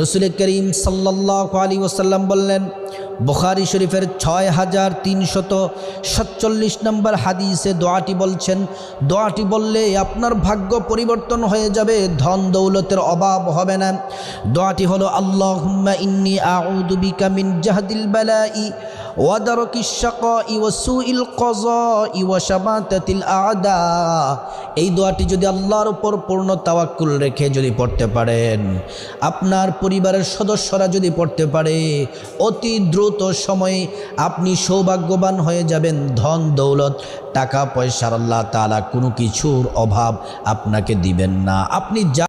রসুল করিম সাল্লাহ আলী ওসাল্লাম বললেন, বুখারি শরীফের ছয় হাজার তিনশত সাতচল্লিশ নম্বর হাদিসে দোয়াটি বলছেন, দোয়াটি বললে আপনার ভাগ্য পরিবর্তন হয়ে যাবে, ধন দৌলতের অভাব হবে না। দোয়াটি হলো আল্লাহ ইন্নি আউদুবিকা মিন জাহাদিল বালাই ওয়াদারকি শাকাই ওয়া সুইল কযাই ওয়া শামাতাতিল আদা। এই দোয়াটি যদি আল্লাহর উপর পূর্ণ তাওয়াক্কুল রেখে যদি পড়তে পারেন, আপনার পরিবারের সদস্যরা যদি পড়তে পারে, অতি দ্রুত সময়ে আপনি সৌভাগ্যবান হয়ে যাবেন। ধন, দৌলত টাকা পয়সার আল্লাহ তাআলা কোনো কিছুর অভাব আপনাকে দিবেন না। আপনি যা